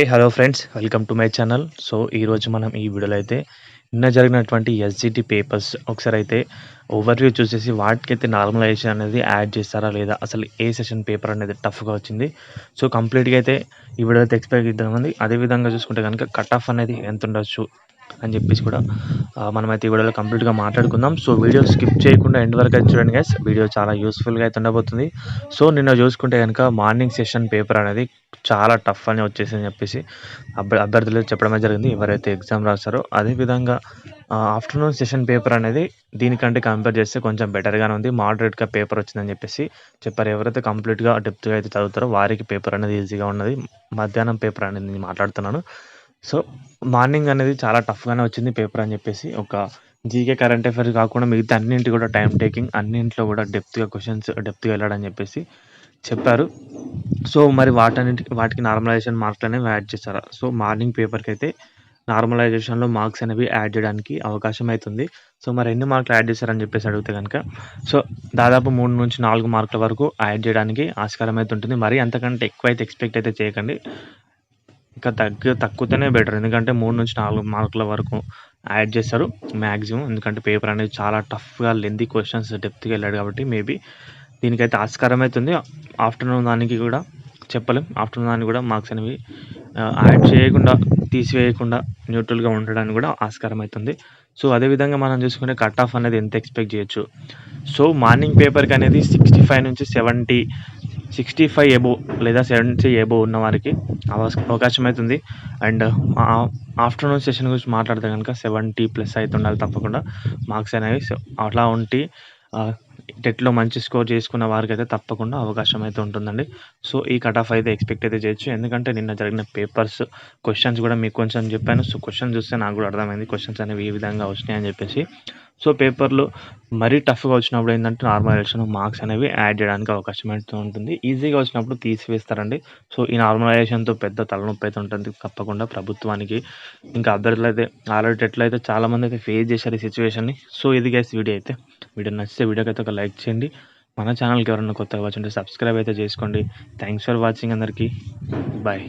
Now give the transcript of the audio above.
Okay hello friends welcome to my channel so ఈరోజు మనం ఈ వీడియోలో అయితే నిన్న జరిగినటువంటి ఎస్జిటి పేపర్స్ ఒకసారి అయితే ఓవర్వ్యూ చూసేసి వాటికైతే నార్మలైజేషన్ అనేది యాడ్ చేస్తారా లేదా అసలు ఏ సెషన్ పేపర్ అనేది టఫ్గా వచ్చింది. సో కంప్లీట్గా అయితే ఈ వీడియో అయితే ఎక్స్పెక్ట్ చేద్దామంది అదేవిధంగా చూసుకుంటే కనుక కట్ ఆఫ్ అనేది ఎంత ఉండొచ్చు? అని చెప్పేసి కూడా మనమైతే ఈ వీడియోలో కంప్లీట్గా మాట్లాడుకుందాం. సో వీడియో స్కిప్ చేయకుండా ఎండ్ వరకు అయితే చూడండి గైస్ వీడియో చాలా యూస్ఫుల్గా అయితే ఉండబోతుంది. సో నిన్న చూసుకుంటే కనుక మార్నింగ్ సెషన్ పేపర్ అనేది చాలా టఫ్ అని వచ్చేసిందని చెప్పేసి అభ్యర్థులు చెప్పడమే జరిగింది. ఎవరైతే ఎగ్జామ్ రాస్తారో అదేవిధంగా ఆఫ్టర్నూన్ సెషన్ పేపర్ అనేది దీనికంటే కంపేర్ చేస్తే కొంచెం బెటర్గానే ఉంది. మోడరేట్గా పేపర్ వచ్చిందని చెప్పేసి చెప్పారు. ఎవరైతే కంప్లీట్గా డెప్త్గా అయితే చదువుతారో వారికి పేపర్ అనేది ఈజీగా ఉన్నది. మధ్యాహ్నం పేపర్ అనేది నేను మాట్లాడుతున్నాను. సో మార్నింగ్ అనేది చాలా టఫ్గానే వచ్చింది పేపర్ అని చెప్పేసి. ఒక జీకే కరెంట్ అఫైర్స్ కాకుండా మిగతా అన్నింటి కూడా టైం టేకింగ్ అన్నింటిలో కూడా డెప్త్గా క్వశ్చన్స్ డెప్త్గా వెళ్ళాడని చెప్పేసి చెప్పారు. సో మరి వాటన్నిటి వాటికి నార్మలైజేషన్ మార్క్స్ అనేవి యాడ్ చేస్తారా సో మార్నింగ్ పేపర్కి అయితే నార్మలైజేషన్లో మార్క్స్ అనేవి యాడ్ చేయడానికి అవకాశం అవుతుంది సో మరి ఎన్ని మార్కులు యాడ్ చేశారని చెప్పేసి అడిగితే కనుక సో దాదాపు మూడు నుంచి నాలుగు మార్కుల వరకు యాడ్ చేయడానికి ఆస్కారం అయితే ఉంటుంది. మరి అంతకంటే ఎక్కువ అయితే ఎక్స్పెక్ట్ అయితే చేయకండి. ఇంకా తగ్గ తక్కువతోనే బెటర్ ఎందుకంటే మూడు నుంచి నాలుగు మార్కుల వరకు యాడ్ చేస్తారు మ్యాక్సిమం ఎందుకంటే పేపర్ అనేది చాలా టఫ్గా లెంతీ క్వశ్చన్స్ డెప్త్గా వెళ్ళాడు కాబట్టి మేబీ దీనికైతే ఆస్కారం అవుతుంది ఆఫ్టర్నూన్ దానికి కూడా చెప్పలేం. ఆఫ్టర్నూన్ దానికి కూడా మార్క్స్ అనేవి యాడ్ చేయకుండా తీసివేయకుండా న్యూట్రల్గా ఉండడానికి కూడా ఆస్కారం అవుతుంది సో అదేవిధంగా మనం చూసుకుంటే కట్ ఆఫ్ అనేది ఎంత ఎక్స్పెక్ట్ చేయొచ్చు? సో మార్నింగ్ పేపర్కి అనేది సిక్స్టీ ఫైవ్ నుంచి సెవెంటీ సిక్స్టీ ఫైవ్ ఎబో లేదా సెవెంటీ ఎబో ఉన్న వారికి అవకాశం అవుతుంది అండ్ ఆఫ్టర్నూన్ సెషన్ గురించి మాట్లాడితే కనుక సెవెంటీ ప్లస్ అయితే ఉండాలి తప్పకుండా. మార్క్స్ అనేవి సో అట్లా ఉంటే టెట్లో మంచి స్కోర్ చేసుకున్న వారికి అయితే తప్పకుండా అవకాశం అయితే ఉంటుందండి. సో ఈ కట్ ఆఫ్ అయితే ఎక్స్పెక్ట్ అయితే చేయొచ్చు. ఎందుకంటే నిన్న జరిగిన పేపర్స్ క్వశ్చన్స్ కూడా మీకు కొంచెం చెప్పాను. సో క్వశ్చన్ చూస్తే నాకు కూడా అర్థమైంది. క్వశ్చన్స్ అనేవి ఏ విధంగా వచ్చినాయని చెప్పేసి. సో పేపర్లో మరీ టఫ్గా వచ్చినప్పుడు ఏంటంటే నార్మలైజేషన్ మార్క్స్ అనేవి యాడ్ చేయడానికి అవకాశం అయితే ఉంటుంది. ఈజీగా వచ్చినప్పుడు తీసివేస్తారండి. సో ఈ నార్మలైజేషన్తో పెద్ద తలనొప్పి అయితే ఉంటుంది. తప్పకుండా ప్రభుత్వానికి. ఇంకా అభ్యర్థులు అయితే ఆల్రెడీ ఎట్లయితే చాలామంది అయితే ఫేస్ చేశారు ఈ సిచ్యువేషన్ని సో ఇది గైస్ వీడియో అయితే. వీడియో నచ్చితే వీడియోకి అయితే ఒక లైక్ చేయండి. మన ఛానల్కి ఎవరైనా కొత్తగా వచ్చి ఉంటే సబ్స్క్రైబ్ అయితే చేసుకోండి. థ్యాంక్స్ ఫర్ వాచింగ్ అందరికీ. బాయ్